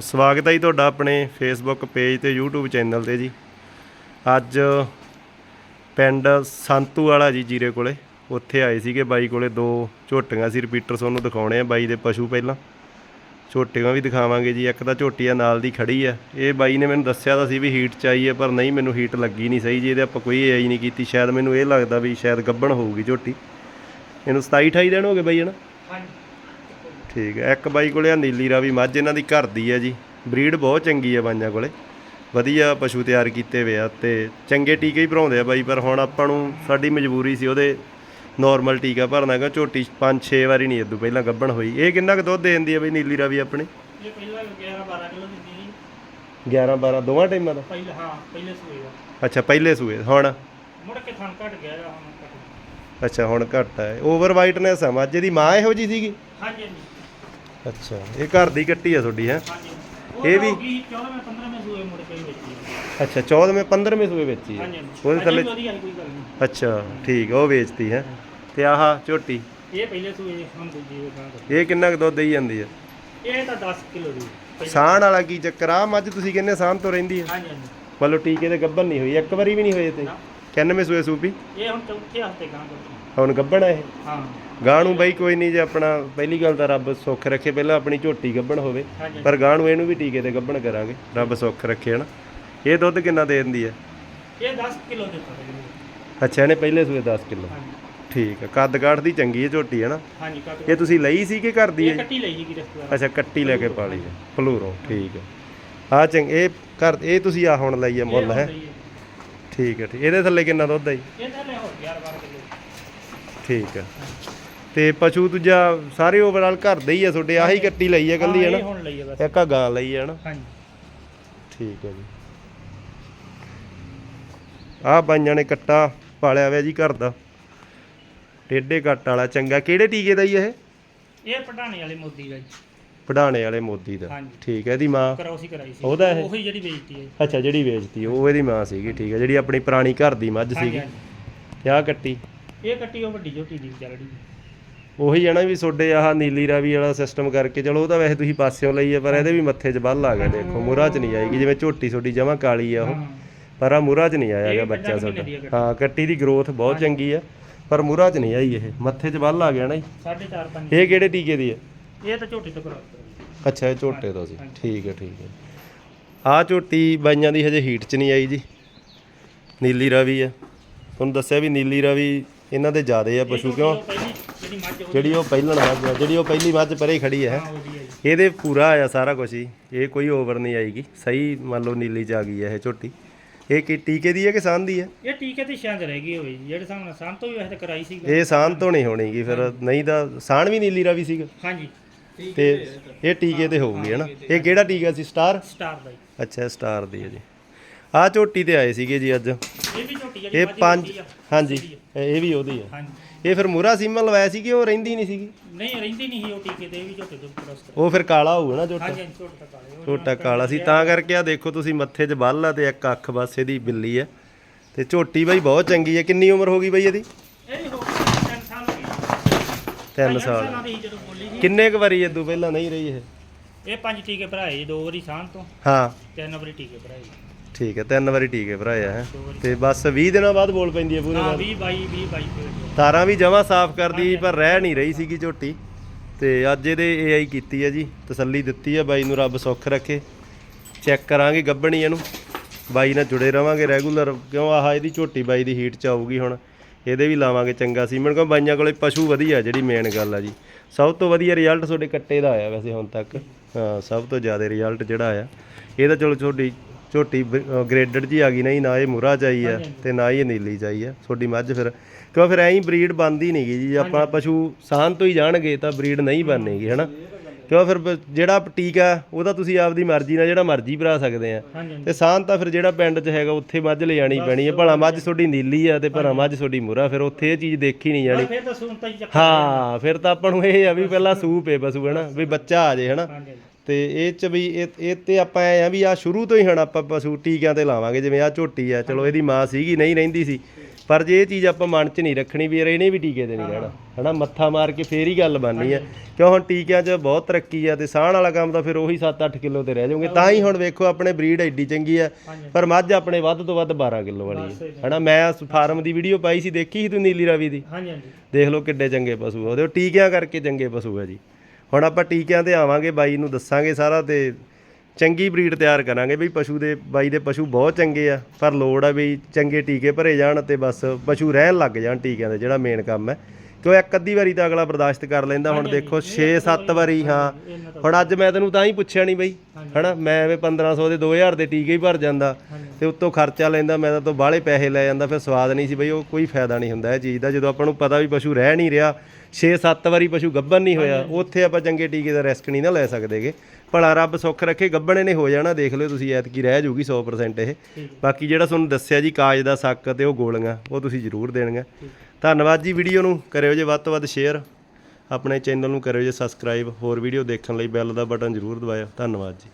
ਸਵਾਗਤ ਹੈ ਜੀ ਤੁਹਾਡਾ ਆਪਣੇ ਫੇਸਬੁੱਕ ਪੇਜ ਤੇ YouTube ਚੈਨਲ ਤੇ ਜੀ। ਅੱਜ ਪਿੰਡ ਸੰਤੂ ਵਾਲਾ ਜੀ ਜੀਰੇ ਕੋਲੇ, ਉੱਥੇ ਆਏ ਸੀਗੇ ਬਾਈ ਕੋਲੇ ਦੋ ਝੋਟੀਆਂ ਸੀ। ਰਿਪੀਟਰ ਤੁਹਾਨੂੰ ਦਿਖਾਉਣੇ ਆ ਬਾਈ ਦੇ ਪਸ਼ੂ ਪਹਿਲਾਂ। ਝੋਟੀਆਂ ਵੀ ਦਿਖਾਵਾਂਗੇ ਜੀ, ਇੱਕ ਤਾਂ ਝੋਟੀ ਆ ਨਾਲ ਦੀ ਖੜੀ ਆ। ਇਹ ਬਾਈ ਨੇ ਮੈਨੂੰ ਦੱਸਿਆ ਤਾਂ ਸੀ ਵੀ ਹੀਟ ਚ ਆਈ ਹੈ ਪਰ ਨਹੀਂ, ਮੈਨੂੰ ਹੀਟ ਲੱਗੀ ਨਹੀਂ ਸਹੀ ਜੀ। ਇਹਦੇ ਆਪਾਂ ਕੋਈ ਏਆਈ ਨਹੀਂ ਕੀਤੀ। ਸ਼ਾਇਦ ਮੈਨੂੰ ਇਹ ਲੱਗਦਾ ਵੀ ਸ਼ਾਇਦ ਗੱਬਣ ਹੋਊਗੀ ਝੋਟੀ। ਇਹਨੂੰ 27 28 ਦਿਨ ਹੋ ਗਏ ਬਾਈ ਹਨਾ ਠੀਕ ਹੈ। ਇੱਕ ਬਾਈ ਕੋਲੇ ਆ ਨੀਲੀ ਰਾਵੀ ਮੱਝ ਇਹਨਾਂ ਦੀ ਘਰ ਦੀ ਹੈ ਜੀ। ਬਰੀਡ ਬਹੁਤ ਚੰਗੀ ਹੈ ਬਾਈਆਂ ਕੋਲੇ। ਵਧੀਆ ਪਸ਼ੂ ਤਿਆਰ ਕੀਤੇ ਹੋਏ ਆ ਤੇ ਚੰਗੇ ਟੀਕੇ ਹੀ ਭਰਾਉਂਦੇ ਆ ਬਾਈ ਪਰ ਹੁਣ ਆਪਾਂ ਨੂੰ ਸਾਡੀ ਮਜਬੂਰੀ ਸੀ ਉਹਦੇ ਨਾਰਮਲ ਟੀਕਾ ਭਰਨਾ ਕਿ ਝੋਟੀ 5-6 ਵਾਰੀ ਨਹੀਂ ਇਦੋਂ ਪਹਿਲਾਂ ਗੱਭਣ ਹੋਈ। ਇਹ ਕਿੰਨਾ ਕੁ ਦੁੱਧ ਦੇ ਦਿੰਦੀ ਹੈ ਬਈ ਨੀਲੀ ਰਾਵੀ ਆਪਣੀ? ਇਹ ਪਹਿਲਾਂ 11 12 ਕਿਲੋ ਸੀ। 11 12 ਦੋਵਾਂ ਟਾਈਮਾਂ ਦਾ? ਪਹਿਲੇ ਹਾਂ ਪਹਿਲੇ ਸੂਏ ਦਾ। ਅੱਛਾ ਪਹਿਲੇ ਸੂਏ ਹੁਣ? ਮੁੜ ਕੇ ਥਣ ਘਟ ਗਿਆ ਹੁਣ ਅੱਛਾ ਹੁਣ ਘੱਟ ਹੈ ਓਵਰ ਵਾਈਟਨੈਸ ਆ ਮੱਝ ਦੀ ਮਾਂ ਇਹੋ ਜੀ ਸੀਗੀ? ਹਾਂਜੀ ਹਾਂਜੀ। ਅੱਛਾ। ਇਹ ਘਰ ਦੀ ਕੱਟੀ ਆ ਤੁਹਾਡੀ ਹੈ? ਇਹ ਵੀ- 14 ਮੈਂ 15 ਮੈਂ ਸੂਏ ਮੁੜ ਕੇ ਵੇਚੀ ਹੈ। ਅੱਛਾ 14ਵੇਂ 15ਵੇਂ ਸੂਏ ਵਿੱਚ ਹੀ ਹੈ ਹਾਂਜੀ ਹਾਂਜੀ। ਉਹਦੇ ਥੱਲੇ ਅੱਛਾ ਠੀਕ ਉਹ ਵੇਚਤੀ ਹੈ? ਤੇ ਆਹ ਝੋਟੀ? ਇਹ ਪਹਿਲੇ ਸੂਏ ਹੁਣ ਦੂਜੀ ਵੇਚਾਂ ਇਹ ਕਿੰਨਾ ਕੁ ਦੁੱਧ ਦੇਈ ਜਾਂਦੀ ਹੈ ਇਹ ਤਾਂ 10 ਕਿਲੋ ਦੀ ਸਾਣ ਵਾਲਾ ਕੀ ਚੱਕਰ ਆ? ਮੱਝ ਤੁਸੀਂ ਕਹਿੰਦੇ ਸਾਣ ਤੋਂ ਰਹਿੰਦੀ ਹੈ ਹਾਂਜੀ ਹਾਂਜੀ। ਮਤਲਬ ਟੀਕੇ ਤੇ ਗੱਭਣ ਨਹੀਂ ਹੋਈ ਇੱਕ ਵਾਰੀ ਵੀ ਨਹੀਂ ਹੋਏ ਤੇ। ਨਾ। 91 ਸੂਏ ਸੂਪੀ? ਇਹ ਹੁਣ ਚੌਥੇ ਹਫ਼ਤੇ ਗਾਂ ਕਰਦੀ ਹੁਣ ਗੱਭਣ ਆ ਇਹ? ਹਾਂ। ਗਾਂ ਨੂੰ ਬਈ ਕੋਈ ਨਹੀਂ ਜੇ ਆਪਣਾ ਪਹਿਲੀ ਗੱਲ ਤਾਂ ਰੱਬ ਸੁੱਖ ਰੱਖੇ ਪਹਿਲਾਂ ਆਪਣੀ ਝੋਟੀ ਗੱਭਣ ਹੋਵੇ ਪਰ ਗਾਂ ਨੂੰ ਇਹਨੂੰ ਵੀ ਟੀਕੇ ਤੇ ਗੱਭਣ ਕਰਾਂਗੇ ਰੱਬ ਸੁੱਖ ਰੱਖੇ ਹਨਾ। ਇਹ ਦੁੱਧ ਕਿੰਨਾ ਦੇ ਦਿੰਦੀ ਹੈ? ਇਹ 10 ਕਿਲੋ ਦਿੱਤਾ ਅੱਛਾ ਇਹਨੇ ਪਹਿਲੇ ਸੂਏ 10 ਕਿਲੋ। ਠੀਕ ਹੈ ਕੱਦ ਕਾਠ ਦੀ ਚੰਗੀ ਹੈ ਝੋਟੀ ਹੈ ਨਾ ਹਾਂਜੀ ਇਹ ਤੁਸੀਂ ਲਈ ਸੀ ਕਿ ਘਰ ਦੀ ਹੈ ਇਹ? ਕੱਟੀ ਲਈ ਜੀ ਰਿਸ਼ਤੇਦਾਰ ਅੱਛਾ ਕੱਟੀ ਲੈ ਕੇ ਪਾਲੀ ਹੈ। ਫਲੂਰੋ ਠੀਕ ਹੈ। ਆ ਚੰਗ ਇਹ ਘਰ ਇਹ ਤੁਸੀਂ ਆ ਹੁਣ ਲਈ ਹੈ ਮੁੱਲ ਹੈ? ਠੀਕ ਹੈ ਠੀਕ। ਇਹਦੇ ਥੱਲੇ ਕਿੰਨਾ ਦੁੱਧ ਹੈ ਜੀ? ਇਹ ਤਾਂ ਲੈ ਹੋ 11 12 ਕਿਲੋ। ਠੀਕ ਹੈ। ਤੇ ਪਸ਼ੂ ਦੂਜਾ ਸਾਰੇ ਓਵਰਆਲ ਘਰ ਦੇ ਹੀ ਆ ਤੁਹਾਡੇ ਆਹੀ ਕੱਟੀ ਲਈ ਹੈ ਕੱਲੀ ਹੈ ਹਾਂ, ਨਾ ਇਹ ਹੁਣ ਲਈ ਹੈ ਬਸ। ਇੱਕ ਆ ਗਾਂ ਲਈ ਹੈ ਨਾ ਹਾਂਜੀ। ਠੀਕ ਹੈ ਜੀ। ਆਹ ਬਾਈਆਂ ਨੇ ਕੱਟਾ ਪਾਲਿਆ ਹੋਇਆ ਜੀ ਘਰ ਦਾ। ਟੇਡੇ ਕੱਟ ਵਾਲਾ ਚੰਗਾ। ਕਿਹੜੇ ਟੀਕੇ ਦਾ ਜੀ ਇਹ? ਇਹ ਪਟਾਣੇ ਵਾਲੇ ਮੋਦੀ ਦਾ ਜੀ। ਪੜਾਣੇ ਵਾਲੇ ਮੋਦੀ ਦਾ। ਹਾਂਜੀ। ਠੀਕ ਹੈ ਇਹਦੀ ਮਾਂ? ਕਰੌਸੀ ਕਰਾਈ ਸੀ। ਉਹਦਾ ਇਹ? ਉਹੀ ਜਿਹੜੀ ਵੇਚਤੀ ਹੈ ਅੱਛਾ ਜਿਹੜੀ ਵੇਚਤੀ ਉਹ ਇਹਦੀ ਮਾਂ ਸੀਗੀ ਠੀਕ ਹੈ ਜਿਹੜੀ ਆਪਣੀ ਪੁਰਾਣੀ ਘਰ ਦੀ ਮੱਝ ਹਾਂਜੀ ਸੀਗੀ। ਹਾਂਜੀ। ਤੇ ਆਹ ਕੱਟੀ? ਇਹ ਕੱਟੀ ਉਹ ਵੱਡੀ ਝੋਟੀ ਦੀ ਵਿਚਾਰੜੀ ਉਹੀ ਜਾਣਾ ਵੀ ਤੁਹਾਡੇ ਆਹ ਨੀਲੀ ਰਾਵੀ ਵਾਲਾ ਸਿਸਟਮ ਕਰਕੇ ਚਲੋ ਉਹ ਤਾਂ ਵੈਸੇ ਤੁਸੀਂ ਪਾਸਿਓਂ ਲਈ ਹੈ ਪਰ ਇਹਦੇ ਵੀ ਮੱਥੇ 'ਚ ਬੱਲ ਆ ਗਿਆ ਦੇਖੋ ਮੁਰਾ 'ਚ ਨਹੀਂ ਆਏਗੀ ਜਿਵੇਂ ਝੋਟੀ ਤੁਹਾਡੀ ਜਮਾ ਕਾਲੀ ਆ ਉਹ ਹਾਂ। ਪਰ ਆ ਮੁਰਾ 'ਚ ਨਹੀਂ ਆਇਆ ਇਹ ਬੱਚਾ ਤੁਹਾਡਾ। ਹੈ ਹਾਂ ਕੱਟੀ ਦੀ ਗਰੋਥ ਬਹੁਤ ਚੰਗੀ ਆ ਪਰ ਮੁਰਾ 'ਚ ਨਹੀਂ ਆਈ ਇਹ ਮੱਥੇ 'ਚ ਬੱਲ ਆ ਗਿਆ ਨਾ ਜੀ। 4.5 5 ਇਹ ਕਿਹੜੇ ਟੀਕੇ ਦੀ ਹੈ ਇਹ ਤਾਂ ਝੋਟੀ ਤੋਂ ਕਰਾ ਅੱਛਾ ਇਹ ਝੋਟੇ ਤੋਂ ਸੀ। ਠੀਕ ਹੈ ਠੀਕ ਹੈ ਆਹ ਝੋਟੀ ਬਾਈਆਂ ਦੀ ਹਜੇ ਹੀਟ 'ਚ ਨਹੀਂ ਆਈ ਜੀ। ਨੀਲੀ ਰਾਵੀ ਆ। ਤੁਹਾਨੂੰ ਦੱਸਿਆ ਵੀ ਨੀਲੀ ਰਾਵੀ ਇਹਨਾਂ ਦੇ ਜ਼ਿਆਦੇ ਆ ਪਸ਼ੂ ਕਿਉਂ? ਜਿਹੜੀ ਉਹ ਪਹਿਲਣ ਮੱਝ ਆ ਜਿਹੜੀ ਉਹ ਪਹਿਲੀ ਮੱਝ ਪਰੇ ਖੜੀ ਹੈ। ਇਹਦੇ ਪੂਰਾ ਆਇਆ ਸਾਰਾ ਕੁਝ ਹੀ। ਇਹ ਕੋਈ ਓਵਰ ਨਹੀਂ ਆਏਗੀ। ਸਹੀ ਮੰਨ ਲਓ ਨੀਲੀ ਚ ਆ ਗਈ ਹੈ ਇਹ ਝੋਟੀ। ਇਹ ਕੀ ਟੀਕੇ ਦੀ ਹੈ ਕਿ ਸਾਨ ਦੀ ਹੈ? ਇਹ ਟੀਕੇ ਤੇ ਸ਼ਾਂਤ ਰਹਿ ਗਈ ਹੋਈ ਜਿਹੜੇ ਸਾਹਮਣੇ ਸਾਂ ਤੋਂ ਵੀ ਵੈਸੇ ਕਰਾਈ ਸੀ। ਇਹ ਸਾਨ ਤੋਂ ਨਹੀਂ ਹੋਣੀਗੀ ਫਿਰ ਨਹੀਂ ਤਾਂ ਸਾਨ ਵੀ ਨੀਲੀ ਰਾਵੀ ਸੀਗਾ। ਹਾਂਜੀ। ਤੇ ਇਹ ਟੀਕੇ ਤੇ ਹੋਊਗੀ ਹੈ ਨਾ? ਇਹ ਕਿਹੜਾ ਟੀਕਾ ਸੀ? ਸਟਾਰ? ਸਟਾਰ ਦਾ ਅੱਛਾ ਸਟਾਰ ਦੀ ਹੈ ਜੀ। ਆਹ ਝੋਟੀ ਤੇ ਆਏ ਸੀਗੇ ਜੀ ਅੱਜ। ਇਹ ਵੀ ਝੋਟੀ ਜਿਹੜੀ ਇਹ ਪੰਜ ਆ। ਹਾਂਜੀ ਇਹ ਵੀ ਉਹਦੀ ਹੈ ਹਾਂਜੀ। ਇਹ ਫਿਰ ਮੂਰਾ ਸੀਮਾ ਲਵਾਇਆ ਸੀ ਕਿ ਉਹ ਰਹਿੰਦੀ ਨਹੀਂ ਸੀਗੀ? ਨਹੀਂ ਰਹਿੰਦੀ ਨਹੀਂ ਸੀ ਉਹ ਟੀਕੇ ਤੇ ਇਹ ਵੀ ਝੋਟੇ ਤੋਂ ਕ੍ਰੋਸ ਕਰ ਉਹ ਫਿਰ ਕਾਲਾ ਹੋਊਗਾ ਨਾ ਝੋਟਾ? ਹਾਂਜੀ ਹਾਂਜੀ ਝੋਟਾ ਕਾਲੇ ਝੋਟਾ ਕਾਲਾ ਸੀ ਤਾਂ ਕਰਕੇ ਆ ਦੇਖੋ ਤੁਸੀਂ ਮੱਥੇ 'ਚ ਬੱਲ ਆ ਤੇ ਇੱਕ ਅੱਖ ਬਸ ਇਹਦੀ ਬਿੱਲੀ ਆ। ਤੇ ਝੋਟੀ ਬਾਈ ਬਹੁਤ ਚੰਗੀ ਹੈ ਕਿੰਨੀ ਉਮਰ ਹੋ ਗਈ ਬਾਈ ਇਹਦੀ? ਇਹ ਹੋ ਗਏ 3 ਸਾਲ ਹੋ ਗਏ। 3 ਸਾਲ। ਕਿੰਨੇ ਕੁ ਵਾਰੀ ਇਦੋਂ ਪਹਿਲਾਂ ਨਹੀਂ ਰਹੀ ਇਹ? ਇਹ ਪੰਜ ਟੀਕੇ ਭਰਾਏ ਦੋ ਵਾਰੀ ਸਾਂ ਤੋਂ। ਹਾਂ। ਤਿੰਨ ਵਾਰੀ ਟੀਕੇ ਭਰਾਏ। ਠੀਕ ਹੈ ਤਿੰਨ ਵਾਰੀ ਟੀਕੇ ਭਰਾਇਆ ਹੈ। ਤੇ ਬਸ 20 ਦਿਨਾਂ ਬਾਅਦ ਬੋਲ ਪੈਂਦੀ ਹੈ ਪੂਰੇ ਹਾਂ ਨਾਲ 20 22 20 22 ਪੇਟ ਤਾਰਾਂ ਵੀ ਜਮਾ ਸਾਫ਼ ਕਰਦੀ ਪਰ ਰਹਿ ਨਹੀਂ ਰਹੀ ਸੀਗੀ ਝੋਟੀ। ਤੇ ਅੱਜ ਇਹਦੇ ਏਆਈ ਕੀਤੀ ਹੈ ਜੀ ਤਸੱਲੀ ਦਿੱਤੀ ਹੈ ਬਾਈ ਨੂੰ ਰੱਬ ਸੁੱਖ ਰੱਖੇ। ਚੈੱਕ ਕਰਾਂਗੇ ਗੱਬਣੀ ਇਹਨੂੰ। ਬਾਈ ਨਾਲ ਜੁੜੇ ਰਵਾਂਗੇ ਰੈਗੂਲਰ ਕਿਉਂ ਆਹ ਇਹਦੀ ਝੋਟੀ ਬਾਈ ਦੀ ਹੀਟ ਚ ਆਊਗੀ ਹੁਣ। ਇਹਦੇ ਵੀ ਲਾਵਾਂਗੇ ਚੰਗਾ ਸੀਮਨ ਕਿਉਂ ਬਾਈਆਂ ਕੋਲੇ ਪਸ਼ੂ ਵਧੀਆ ਜਿਹੜੀ ਮੇਨ ਗੱਲ ਆ ਜੀ। ਸਭ ਤੋਂ ਵਧੀਆ ਰਿਜ਼ਲਟ ਤੁਹਾਡੇ ਕੱਟੇ ਦਾ ਆਇਆ ਵੈਸੇ ਹੁਣ ਤੱਕ। ਹਾਂ ਸਭ ਤੋਂ ਜ਼ਿਆਦਾ ਰਿਜ਼ਲਟ ਜਿਹੜਾ ਆਇਆ। ਇਹ ਤਾਂ ਚਲੋ ਤੁਹਾਡੀ ਝੋਟੀ ਗ੍ਰੇਡਡ ਜੀ ਆ ਗਈ ਨਹੀਂ ਨਾ ਇਹ ਮੁਰਾ ਚਾਈ ਆ ਤੇ ਨਾ ਇਹ ਨੀਲੀ ਚਾਈ ਆ ਤੁਹਾਡੀ ਮੱਝ ਫਿਰ। ਕਿਉਂ ਫਿਰ ਐਂ ਬਰੀਡ ਬਣਦੀ ਨਹੀਂਗੀ ਜੀ ਜੇ ਆਪਾਂ ਪਸ਼ੂ ਸਾਨ ਤੋਂ ਹੀ ਜਾਣਗੇ ਤਾਂ ਬਰੀਡ ਨਹੀਂ ਬਣੇਗੀ ਹੈਨਾ? ਕਿਉਂ ਫਿਰ ਜਿਹੜਾ ਟੀਕਾ ਉਹਦਾ ਤੁਸੀਂ ਆਪਦੀ ਮਰਜ਼ੀ ਨਾਲ ਜਿਹੜਾ ਮਰਜ਼ੀ ਭਰਾ ਸਕਦੇ ਆ। ਤੇ ਸਾਨ ਤਾਂ ਫਿਰ ਜਿਹੜਾ ਪਿੰਡ 'ਚ ਹੈਗਾ ਉੱਥੇ ਮੱਝ ਲੈ ਜਾਣੀ ਪੈਣੀ ਹੈ ਭਲਾ ਮੱਝ ਤੁਹਾਡੀ ਨੀਲੀ ਆ ਤੇ ਭਲਾ ਮੱਝ ਤੁਹਾਡੀ ਮੁਰਾ ਫਿਰ ਉੱਥੇ ਇਹ ਚੀਜ਼ ਦੇਖੀ ਨਹੀਂ ਜਾਣੀ। ਹੀ ਫਿਰ ਤਾਂ ਆਪਾਂ ਨੂੰ ਇਹ ਆ ਵੀ ਪਹਿਲਾਂ ਸੂਪ ਹੈ ਪਸ਼ੂ ਹਨਾ? ਵੀ ਬੱਚਾ ਆ ਜੇ ਹਨਾ। ਤੇ ਇਹ ਚ ਵੀ ਇਹ ਇਹ ਤੇ ਆਪਾਂ ਐ ਆ ਵੀ ਆ ਸ਼ੁਰੂ ਤੋਂ ਹੀ ਹਣ ਆਪਾਂ ਪਸ਼ੂ ਟੀਕਿਆਂ ਤੇ ਲਾਵਾਂਗੇ ਜਿਵੇਂ ਆ ਝੋਟੀ ਆ ਚਲੋ ਇਹਦੀ ਮਾਂ ਸੀਗੀ ਨਹੀਂ ਰਹਿੰਦੀ ਸੀ। ਪਰ ਜੇ ਇਹ ਚੀਜ਼ ਆਪਾਂ ਮਨ 'ਚ ਨਹੀਂ ਰੱਖਣੀ ਵੀ ਇਹਨੇ ਵੀ ਟੀਕੇ ਨਹੀਂ ਰਹਿਣਾ ਹਨਾ। ਮੱਥਾ ਮਾਰ ਕੇ ਫੇਰ ਹੀ ਗੱਲ ਬਣਨੀ ਆ। ਕਿਉਂ ਹੁਣ ਟੀਕਿਆਂ 'ਚ ਬਹੁਤ ਤਰੱਕੀ ਆ ਤੇ ਸਾਹਣ ਵਾਲਾ ਕੰਮ ਤਾਂ ਫਿਰ ਉਹੀ 7-8 ਕਿਲੋ ਤੇ ਰਹਿ ਜਾਓਗੇ ਤਾਂ ਹੀ ਹੁਣ ਵੇਖੋ ਆਪਣੇ ਬਰੀਡ ਐਡੀ ਚੰਗੀ ਆ। ਪਰ ਮੱਝ ਆਪਣੇ ਵੱਧ ਤੋਂ ਵੱਧ 12 ਕਿਲੋ ਵਾਲੀ ਹੈ ਹਨਾ ਮੈਂ ਉਸ ਫਾਰਮ ਦੀ ਵੀਡੀਓ ਪਾਈ ਸੀ ਦੇਖੀ ਸੀ ਤੂੰ ਨੀਲੀ ਰਾਵੀ ਦੀ? ਹਾਂਜੀ ਹਾਂਜੀ। ਦੇਖ ਲਓ ਕਿੱਡੇ ਚੰਗੇ ਪਸ਼ੂ ਆ ਉਹਦੇ ਉਹ ਟੀਕਿਆਂ ਕਰਕੇ ਚੰਗੇ ਪਸ਼ੂ ਆ ਜੀ। ਹੁਣ ਆਪਾਂ ਟੀਕਿਆਂ ਤੇ ਆਵਾਂਗੇ ਬਾਈ ਨੂੰ ਦੱਸਾਂਗੇ ਸਾਰਾ ਤੇ ਚੰਗੀ ਬਰੀਡ ਤਿਆਰ ਕਰਾਂਗੇ ਬਈ ਪਸ਼ੂ ਦੇ ਬਾਈ ਦੇ ਪਸ਼ੂ ਬਹੁਤ ਚੰਗੇ ਆ ਪਰ ਲੋੜ ਆ ਵੀ ਚੰਗੇ ਟੀਕੇ ਭਰੇ ਜਾਣ ਤੇ ਬਸ ਪਸ਼ੂ ਰਹਿਣ ਲੱਗ ਜਾਣ ਟੀਕਿਆਂ ਦਾ ਜਿਹੜਾ ਮੇਨ ਕੰਮ ਹੈ। ਕਿਉਂ ਇੱਕ ਅੱਧੀ ਵਾਰੀ ਤਾਂ ਅਗਲਾ ਬਰਦਾਸ਼ਤ ਕਰ ਲੈਂਦਾ ਹੁਣ ਦੇਖੋ 6-7 ਵਾਰੀ ਹਾਂ। ਹੁਣ ਅੱਜ ਮੈਂ ਤੈਨੂੰ ਤਾਂ ਹੀ ਪੁੱਛਿਆ ਨਹੀਂ ਬਈ ਹਨਾ? ਮੈਂ ਐਵੇਂ 1500 ਦੇ 2000 ਦੇ ਟੀਕੇ ਹੀ ਭਰ ਜਾਂਦਾ। ਤੇ ਉੱਤੋਂ ਖਰਚਾ ਲੈਂਦਾ ਮੈਂ ਤਾਂ ਤੋਂ ਬਾਹਲੇ ਪੈਸੇ ਲੈ ਜਾਂਦਾ ਫਿਰ ਸਵਾਦ ਨਹੀਂ ਸੀ ਬਈ ਉਹ ਕੋਈ ਫਾਇਦਾ ਨਹੀਂ ਹੁੰਦਾ ਇਹ ਚੀਜ਼ ਦਾ। ਜਦੋਂ ਆਪਾਂ ਨੂੰ ਪਤਾ ਵੀ ਪਸ਼ੂ ਰਹਿ ਨਹੀਂ ਰਿਹਾ 6-7 ਵਾਰੀ ਪਸ਼ੂ ਗੱਭਣ ਨਹੀਂ ਹੋਇਆ ਉੱਥੇ ਆਪਾਂ ਚੰਗੇ ਟੀਕੇ ਦਾ ਰਿਸਕ ਨਹੀਂ ਨਾ ਲੈ ਸਕਦੇਗੇ ਭਲਾ ਰੱਬ ਸੁੱਖ ਰੱਖੇ ਗੱਭਣੇ ਨੇ ਹੋ ਜਾਣਾ ਦੇਖ ਲਿਓ ਤੁਸੀਂ ਐਤਕੀ ਰਹਿ ਜਾਊਗੀ 100% ਇਹ। ਬਾਕੀ ਜਿਹੜਾ ਤੁਹਾਨੂੰ ਦੱਸਿਆ ਜੀ ਕਾਜ ਦਾ ਸੱਕ ਤੇ ਉਹ ਗੋਲੀਆਂ ਉਹ ਤੁਸੀਂ ਜ਼ਰੂਰ ਦੇਣੀਆਂ। ਧੰਨਵਾਦ ਜੀ ਵੀਡੀਓ ਨੂੰ ਕਰਿਓ ਜੇ ਵੱਧ ਤੋਂ ਵੱਧ ਸ਼ੇਅਰ ਆਪਣੇ ਚੈਨਲ ਨੂੰ ਕਰਿਓ ਜੇ ਸਬਸਕ੍ਰਾਈਬ ਹੋਰ ਵੀਡੀਓ ਦੇਖਣ ਲਈ ਬੈਲ ਦਾ ਬਟਨ ਜ਼ਰੂਰ ਦਬਾਇਓ। ਧੰਨਵਾਦ ਜੀ।